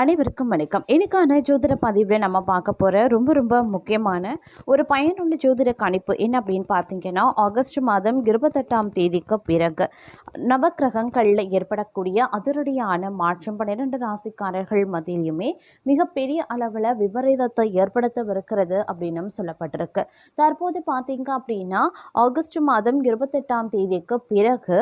அனைவருக்கும் வணக்கம். இன்னைக்கான ஜோதிட பதிவில் நம்ம பார்க்க போகிற ரொம்ப ரொம்ப முக்கியமான ஒரு பயனுள்ள ஜோதிட கணிப்பு என்ன அப்படின்னு பார்த்தீங்கன்னா ஆகஸ்ட் மாதம் இருபத்தெட்டாம் தேதிக்கு பிறகு நவக்கிரகங்களில் ஏற்படக்கூடிய அதிரடியான மாற்றம் பன்னிரெண்டு ராசிக்காரர்கள் மத்தியிலுமே மிகப்பெரிய அளவில் விபரீதத்தை ஏற்படுத்தவிருக்கிறது அப்படின்னும் சொல்லப்பட்டிருக்கு. தற்போது பார்த்தீங்க அப்படின்னா ஆகஸ்ட் மாதம் இருபத்தெட்டாம் தேதிக்கு பிறகு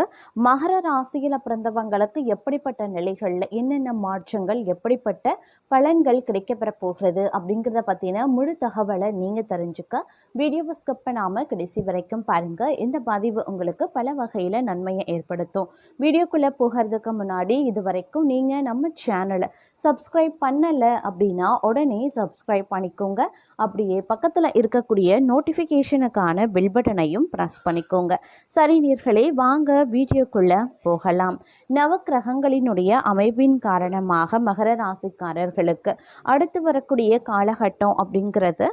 மகர ராசியில் பிறந்தவங்களுக்கு எப்படிப்பட்ட நிலைகளில் என்னென்ன மாற்றங்கள் எப்படி எப்படிப்பட்ட பலன்கள் கிடைக்கப்பெற போகிறது அப்படிங்கிறத பற்றின முழு தகவலை நீங்கள் தெரிஞ்சுக்க வீடியோவை ஸ்கிப் பண்ணாமல் கடைசி வரைக்கும் பாருங்கள் இந்த பதிவு உங்களுக்கு பல வகையில் நன்மையை ஏற்படுத்தும். வீடியோக்குள்ளே போகிறதுக்கு முன்னாடி இது வரைக்கும் நீங்கள் நம்ம சேனலை சப்ஸ்கிரைப் பண்ணலை அப்படின்னா உடனே சப்ஸ்கிரைப் பண்ணிக்கோங்க. அப்படியே பக்கத்தில் இருக்கக்கூடிய நோட்டிஃபிகேஷனுக்கான பில் பட்டனையும் ப்ரெஸ் பண்ணிக்கோங்க. சரி நீர்களே வாங்க வீடியோக்குள்ளே போகலாம். நவக்கிரகங்களினுடைய அமைப்பின் காரணமாக மகர ராசிக்காரர்களுக்கு அடுத்து வரக்கூடிய காலகட்டம் அப்படிங்கிறது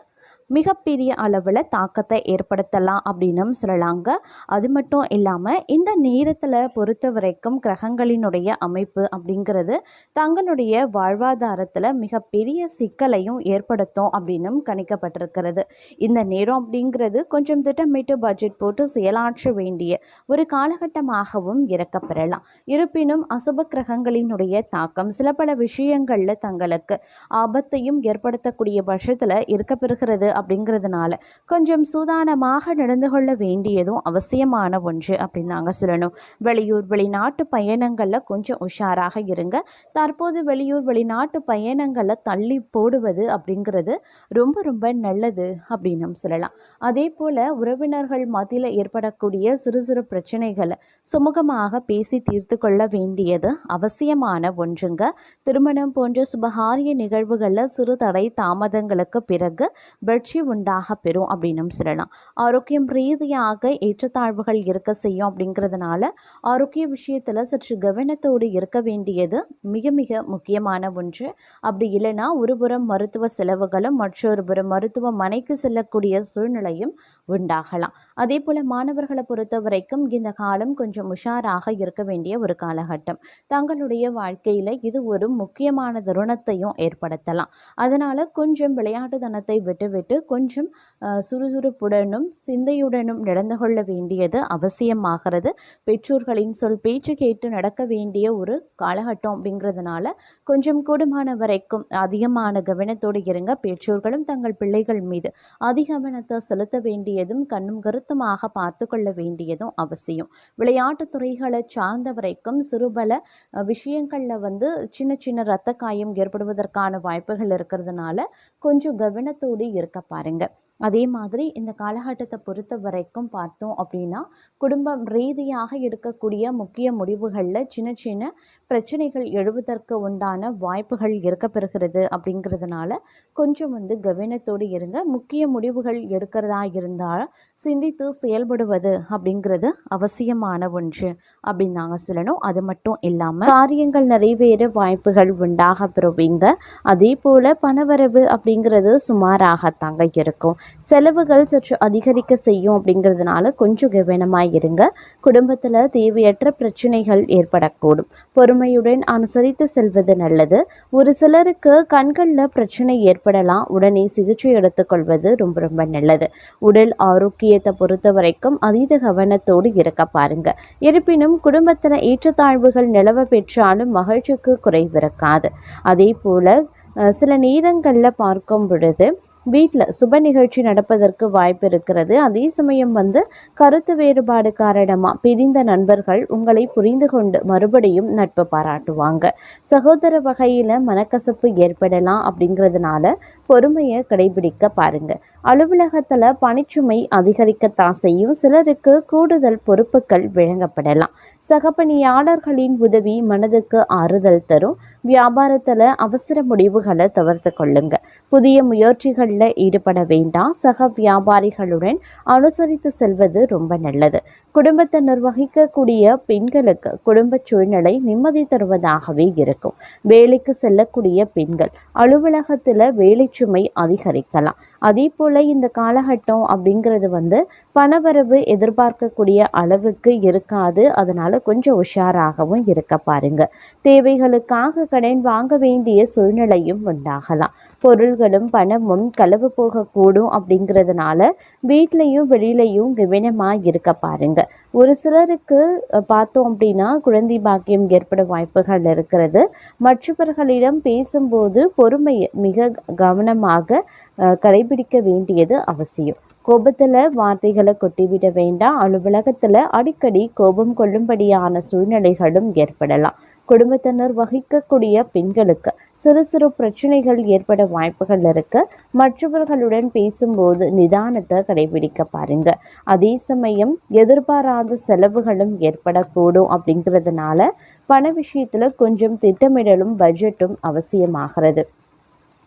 மிகப்பெரிய அளவில் தாக்கத்தை ஏற்படுத்தலாம் அப்படின்னும் சொல்லலாங்க. அது மட்டும் இல்லாமல் இந்த நேரத்தில் பொறுத்த வரைக்கும் கிரகங்களினுடைய அமைப்பு அப்படிங்கிறது தங்களுடைய வாழ்வாதாரத்தில் மிகப்பெரிய சிக்கலையும் ஏற்படுத்தும் அப்படின்னும் கணிக்கப்பட்டிருக்கிறது. இந்த நேரம் அப்படிங்கிறது கொஞ்சம் திட்டமிட்டு பட்ஜெட் போட்டு செயலாற்ற வேண்டிய ஒரு காலகட்டமாகவும் இறக்கப்பெறலாம். இருப்பினும் அசுப கிரகங்களினுடைய தாக்கம் சில பல விஷயங்களில் தங்களுக்கு ஆபத்தையும் ஏற்படுத்தக்கூடிய பட்சத்தில் இருக்கப்பெறுகிறது அப்படிங்கிறதுனால கொஞ்சம் சூதானமாக நடந்து கொள்ள வேண்டியதும் அவசியமான ஒன்று அப்படின்னு நாங்கள் சொல்லணும். வெளியூர் வெளிநாட்டு பயணங்களில் கொஞ்சம் உஷாராக இருங்க. தற்போது வெளியூர் வெளிநாட்டு பயணங்களை தள்ளி போடுவது அப்படிங்கிறது ரொம்ப ரொம்ப நல்லது அப்படின்னு நம்ம சொல்லலாம். அதே போல் உறவினர்கள் மத்தியில் ஏற்படக்கூடிய சிறு சிறு பிரச்சனைகளை சுமூகமாக பேசி தீர்த்து கொள்ள வேண்டியது அவசியமான ஒன்றுங்க. திருமணம் போன்ற சுபகாரிய நிகழ்வுகளில் சிறு தடை தாமதங்களுக்கு பிறகு வளர்ச்சி உண்டாக பெறும் அப்படின்னு சொல்லலாம். ஆரோக்கியம் ரீதியாக ஏற்றத்தாழ்வுகள் இருக்க செய்யும் அப்படிங்கிறதுனால ஆரோக்கிய விஷயத்தில் சற்று கவனத்தோடு இருக்க வேண்டியது மிக மிக முக்கியமான ஒன்று. அப்படி இல்லைன்னா ஒருபுறம் மருத்துவ செலவுகளும் மற்றொரு புறம் மருத்துவமனைக்கு செல்லக்கூடிய சூழ்நிலையும் உண்டாகலாம். அதே போல் மாணவர்களை பொறுத்த வரைக்கும் இந்த காலம் கொஞ்சம் உஷாராக இருக்க வேண்டிய ஒரு காலகட்டம். தங்களுடைய வாழ்க்கையில் இது ஒரு முக்கியமான தருணத்தையும் ஏற்படுத்தலாம். அதனால் கொஞ்சம் விளையாட்டு தனத்தை விட்டுவிட்டு கொஞ்சம் சுறுசுறுப்புடனும் சிந்தையுடனும் நடந்து கொள்ள வேண்டியது அவசியமாகிறது. பெற்றோர்களின் சொல் பேச்சு கேட்டு நடக்க வேண்டிய ஒரு காலகட்டம் அப்படிங்கிறதுனால கொஞ்சம் கூடுமான வரைக்கும் அதிகமான கவனத்தோடு இருங்க. பெற்றோர்களும் தங்கள் பிள்ளைகள் மீது அதிக கவனத்தை செலுத்த வேண்டியதும் கண்ணும் கருத்துமாக பார்த்து கொள்ள வேண்டியதும் அவசியம். விளையாட்டு துறைகளை சார்ந்த வரைக்கும் சிறுபல விஷயங்களில் விஷயங்கள்ல வந்து சின்ன சின்ன இரத்த காயம் ஏற்படுவதற்கான வாய்ப்புகள் இருக்கிறதுனால கொஞ்சம் கவனத்தோடு இருக்க பாருங்க. அதே மாதிரி இந்த காலகட்டத்தை பொறுத்த வரைக்கும் பார்த்தோம் அப்படின்னா குடும்பம் ரீதியாக எடுக்கக்கூடிய முக்கிய முடிவுகளில் சின்ன சின்ன பிரச்சனைகள் எழுவதற்கு உண்டான வாய்ப்புகள் இருக்கப்பெறுகிறது அப்படிங்கிறதுனால கொஞ்சம் வந்து கவனத்தோடு இருங்க. முக்கிய முடிவுகள் எடுக்கிறதா இருந்தால் சிந்தித்து செயல்படுவது அப்படிங்கிறது அவசியமான ஒன்று அப்படின்னு நாங்கள் சொல்லணும். அது மட்டும் இல்லாமல் காரியங்கள் நிறைவேற வாய்ப்புகள் உண்டாக பெறுவீங்க. அதே போல் பணவரவு அப்படிங்கிறது சுமாராகத்தாங்க இருக்கும். செலவுகள் சற்று அதிகரிக்க செய்யும் அப்படிங்கிறதுனால கொஞ்சம் கவனமாக இருங்க. குடும்பத்தில் தேவையற்ற பிரச்சனைகள் ஏற்படக்கூடும். பொறுமையுடன் அனுசரித்து செல்வது நல்லது. ஒரு சிலருக்கு கண்களில் பிரச்சனை ஏற்படலாம். உடனே சிகிச்சை எடுத்துக்கொள்வது ரொம்ப ரொம்ப நல்லது. உடல் ஆரோக்கியத்தை பொறுத்த வரைக்கும் அதீத கவனத்தோடு இருக்க பாருங்க. இருப்பினும் குடும்பத்தில் ஏற்றத்தாழ்வுகள் நிலவ பெற்றாலும் மகிழ்ச்சிக்கு குறைவிருக்காது அதே போல அஹ், சில நேரங்களில் பார்க்கும் பொழுது வீட்டில் சுப நிகழ்ச்சி நடப்பதற்கு வாய்ப்பு இருக்கிறது. அதே சமயம் வந்து கருத்து வேறுபாடு காரணமாக பிரிந்த நண்பர்கள் உங்களை புரிந்து கொண்டு மறுபடியும் நட்பு பாராட்டுவாங்க. சகோதர வகையில் மனக்கசப்பு ஏற்படலாம் அப்படிங்கிறதுனால பொறுமையை கடைபிடிக்க பாருங்க. அலுவலகத்தில் பணிச்சுமை அதிகரிக்கத்தான் செய்யும். சிலருக்கு கூடுதல் பொறுப்புகள் வழங்கப்படலாம். சகப்பணியாளர்களின் உதவி மனதுக்கு ஆறுதல் தரும். வியாபாரத்தில் அவசர முடிவுகளை தவிர்த்து கொள்ளுங்க. புதிய முயற்சிகளில் ஈடுபட வேண்டாம். சக வியாபாரிகளுடன் அனுசரித்து செல்வது ரொம்ப நல்லது. குடும்பத்தை நிர்வகிக்கக்கூடிய பெண்களுக்கு குடும்ப சூழ்நிலை நிம்மதி தருவதாகவே இருக்கும். வேலைக்கு செல்லக்கூடிய பெண்கள் அலுவலகத்தில் வேலை சுமை அதிகரிக்கலாம். அதே போல் இந்த காலகட்டம் அப்படிங்கிறது வந்து பணவரவு எதிர்பார்க்கக்கூடிய அளவுக்கு இருக்காது. அதனால் கொஞ்சம் உஷாராகவும் இருக்க பாருங்க. தேவைகளுக்காக கடன் வாங்க வேண்டிய சூழ்நிலையும் உண்டாகலாம். பொருள்களும் பணமும் கலவு போகக்கூடும் அப்படிங்கிறதுனால வீட்லேயும் வெளியிலையும் கவனமாக இருக்க பாருங்கள் ஒரு சிலருக்கு பார்த்தோம் அப்படின்னா குழந்தை பாக்கியம் ஏற்பட வாய்ப்புகள் இருக்கிறது. மற்றவர்களிடம் பேசும்போது பொறுமையை மிக கவனமாக கடைபிடிக்க வேண்டியது அவசியம். கோபத்தில் வார்த்தைகளை கொட்டிவிட வேண்டாம். அலுவலகத்தில் அடிக்கடி கோபம் கொள்ளும்படியான சூழ்நிலைகளும் ஏற்படலாம். குடும்பத்தினர் வகிக்கக்கூடிய பெண்களுக்கு சிறு சிறு பிரச்சனைகள் ஏற்பட வாய்ப்புகள் இருக்கு. மற்றவர்களுடன் பேசும்போது நிதானத்தை கடைபிடிக்க பாருங்க. அதே சமயம் எதிர்பாராத செலவுகளும் ஏற்படக்கூடும் அப்படிங்கிறதுனால பண விஷயத்துல கொஞ்சம் திட்டமிடலும் பட்ஜெட்டும் அவசியமாகிறது.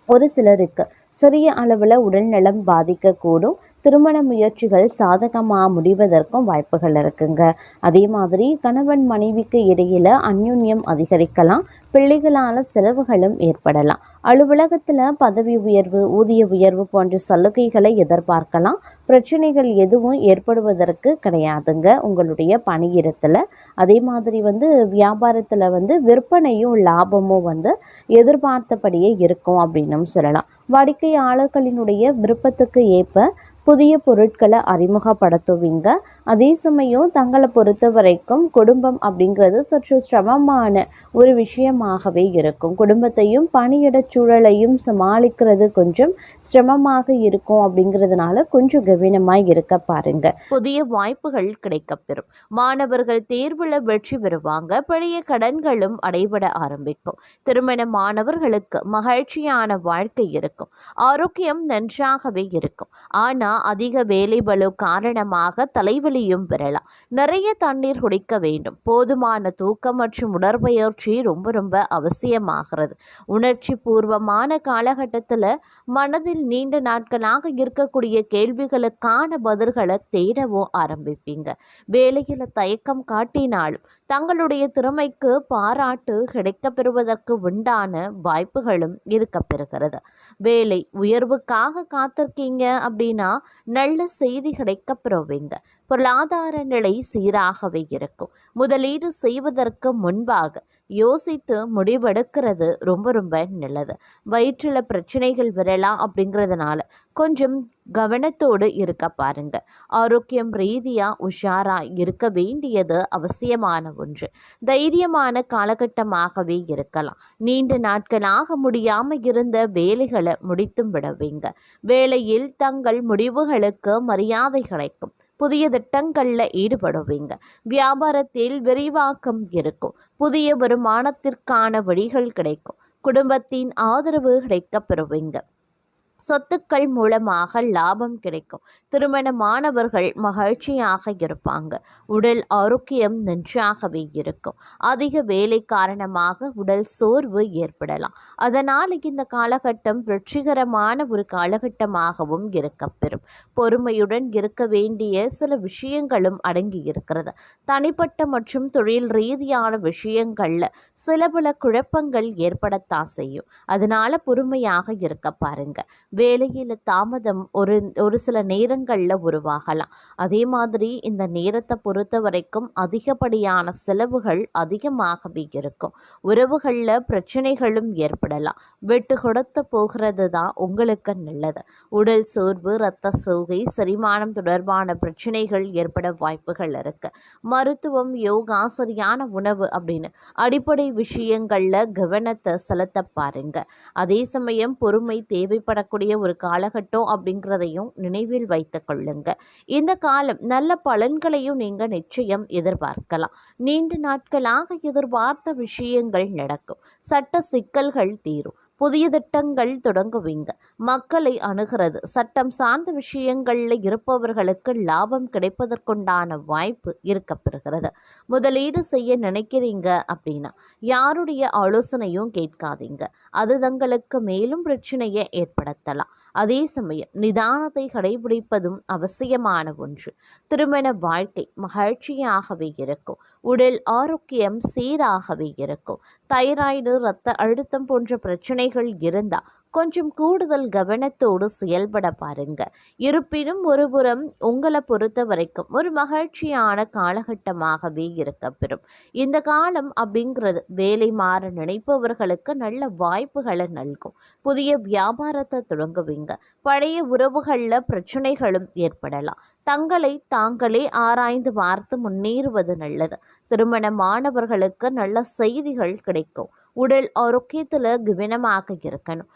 ஒரு சிலருக்கு சிறிய அளவில் உடல்நலம் பாதிக்கக்கூடும். திருமண முயற்சிகள் சாதகமாக முடிவதற்கும் வாய்ப்புகள் இருக்குங்க. அதே மாதிரி கணவன் மனைவிக்கு இடையில அந்யுன்யம் அதிகரிக்கலாம் பிள்ளைகளால் செலவுகளும் ஏற்படலாம். அலுவலகத்தில் பதவி உயர்வு ஊதிய உயர்வு போன்ற சலுகைகளை எதிர்பார்க்கலாம். பிரச்சனைகள் எதுவும் ஏற்படுவதற்கு கிடையாதுங்க உங்களுடைய பணியிடத்தில். அதே மாதிரி வந்து வியாபாரத்தில் வந்து விற்பனையும் லாபமும் வந்து எதிர்பார்த்தபடியே இருக்கும் அப்படின்னும் சொல்லலாம். வாடிக்கையாளர்களினுடைய விருப்பத்துக்கு ஏற்ப புதிய பொருட்களை அறிமுகப்படுத்துவீங்க. அதே சமயம் தங்களை பொறுத்த வரைக்கும் குடும்பம் அப்படிங்கிறது சற்று சிரமமான ஒரு விஷயமாகவே இருக்கும். குடும்பத்தையும் பணியிடச் சூழலையும் சமாளிக்கிறது கொஞ்சம் சிரமமாக இருக்கும் அப்படிங்கிறதுனால கொஞ்சம் கவனமாக இருக்க பாருங்க. புதிய வாய்ப்புகள் கிடைக்கப்பெறும். மாணவர்கள் தேர்வில் வெற்றி பெறுவாங்க. பழைய கடன்களும் அடைபட ஆரம்பிக்கும். திருமண மாணவர்களுக்கு மகிழ்ச்சியான வாழ்க்கை இருக்கும். ஆரோக்கியம் நன்றாகவே இருக்கும். ஆனால் அதிக வேலைபளு காரணமாக தலைவலியும் பெறலாம். நிறைய தண்ணீர் குடிக்க வேண்டும். போதுமான தூக்கம் மற்றும் உடற்பயிற்சி ரொம்ப ரொம்ப அவசியமாகிறது. உணர்ச்சி பூர்வமான காலகட்டத்தில் மனதில் நீண்ட நாட்களாக இருக்கக்கூடிய கேள்விகளுக்கான பதில்களை தேடவும் ஆரம்பிப்பீங்க. வேலையில் தயக்கம் காட்டினாலும் தங்களுடைய திறமைக்கு பாராட்டு கிடைக்கப்பெறுவதற்கு உண்டான வாய்ப்புகளும் இருக்கப்பெறுகிறது. வேலை உயர்வுக்காக காத்திருக்கீங்க அப்படின்னா நல்ல செய்தி கிடைக்கப்பெறுவீங்க பொருளாதார நிலை சீராகவே இருக்கும். முதலீடு செய்வதற்கு முன்பாக யோசித்து முடிவெடுக்கிறது ரொம்ப ரொம்ப நல்லது. வயிற்றில் பிரச்சனைகள் வரலாம் அப்படிங்கிறதுனால கொஞ்சம் கவனத்தோடு இருக்க பாருங்க. ஆரோக்கியம் ரீதியாக உஷாரா இருக்க வேண்டியது அவசியமான ஒன்று. தைரியமான காலகட்டமாகவே இருக்கலாம். நீண்ட நாட்களாக முடியாமல் இருந்த வேலைகளை முடித்தும் விடுவீங்க வேலையில் தங்கள் முடிவுகளுக்கு மரியாதை கிடைக்கும். புதிய திட்டங்களில் ஈடுபடுவீங்க. வியாபாரத்தில் விரிவாக்கம் இருக்கும். புதிய வருமானத்திற்கான வழிகள் கிடைக்கும். குடும்பத்தின் ஆதரவு கிடைக்கப் பெறுவீங்க. சொத்துக்கள் மூலமாக லாபம் கிடைக்கும். திருமணமானவர்கள் மகிழ்ச்சியாக இருப்பாங்க. உடல் ஆரோக்கியம் நன்றாகவே இருக்கும். அதிக வேலை காரணமாக உடல் சோர்வு ஏற்படலாம். அதனால் இந்த காலகட்டம் வெற்றிகரமான ஒரு காலகட்டமாகவும் இருக்கப்பெறும். பொறுமையுடன் இருக்க வேண்டிய சில விஷயங்களும் அடங்கி இருக்கிறது. தனிப்பட்ட மற்றும் தொழில் ரீதியான விஷயங்கள்ல சில பல குழப்பங்கள் ஏற்படத்தான் செய்யும். அதனால் பொறுமையாக இருக்க பாருங்க. வேலையில் தாமதம் ஒரு ஒரு சில நேரங்களில் உருவாகலாம். அதே மாதிரி இந்த நேரத்தை பொறுத்த வரைக்கும் அதிகப்படியான செலவுகள் அதிகமாகவே இருக்கும். உறவுகளில் பிரச்சனைகளும் ஏற்படலாம். வெட்டு கொடுத்து போகிறது தான் உங்களுக்கு நல்லது. உடல் சோர்வு இரத்த சோகை செரிமானம் தொடர்பான பிரச்சனைகள் ஏற்பட வாய்ப்புகள் இருக்கு. மருத்துவம் யோகா சரியான உணவு அப்படின்னு அடிப்படை விஷயங்களில் கவனத்தை செலுத்த பாருங்க. அதே சமயம் பொறுமை தேவைப்படக்கூடிய ஒரு காலகட்டம் அப்படிங்கிறதையும் நினைவில் வைத்து கொள்ளுங்க. இந்த காலம் நல்ல பலன்களையும் நீங்க நிச்சயம் எதிர்பார்க்கலாம். நீண்ட நாட்களாக எதிர்பார்த்த விஷயங்கள் நடக்கும். சட்ட சிக்கல்கள் தீரும். புதிய திட்டங்கள் தொடங்குவீங்க. மக்களை அணுகிறது. சட்டம் சார்ந்த விஷயங்களில் இருப்பவர்களுக்கு லாபம் கிடைப்பதற்குண்டான வாய்ப்பு இருக்கப்பெறுகிறது. முதலீடு செய்ய நினைக்கிறீங்க அப்படின்னா யாருடைய ஆலோசனையும் கேட்காதீங்க. அது தங்களுக்கு மேலும் பிரச்சனையை ஏற்படுத்தலாம். அதே சமயம் நிதானத்தை கடைபிடிப்பதும் அவசியமான ஒன்று. திருமண வாழ்க்கை மகிழ்ச்சியாகவே இருக்கும். உடல் ஆரோக்கியம் சீராகவே இருக்கும். தைராய்டு இரத்த அழுத்தம் போன்ற பிரச்சனைகள் இருந்தால் கொஞ்சம் கூடுதல் கவனத்தோடு செயல்பட பாருங்க. இருப்பினும் ஒருபுறம் உங்களை பொறுத்த வரைக்கும் ஒரு மகிழ்ச்சியான காலகட்டமாகவே இருக்கப்பெறும் இந்த காலம் அப்படிங்கிறது வேலை மாற நினைப்பவர்களுக்கு நல்ல வாய்ப்புகளை நல்கும். புதிய வியாபாரத்தை தொடங்குவீங்க. பழைய உறவுகளில் பிரச்சனைகளும் ஏற்படலாம். தங்களை தாங்களே ஆராய்ந்து பார்த்து முன்னேறுவது நல்லது. திருமணமானவர்களுக்கு நல்ல செய்திகள் கிடைக்கும். உடல் ஆரோக்கியத்தில் கவனமாக இருக்கணும்.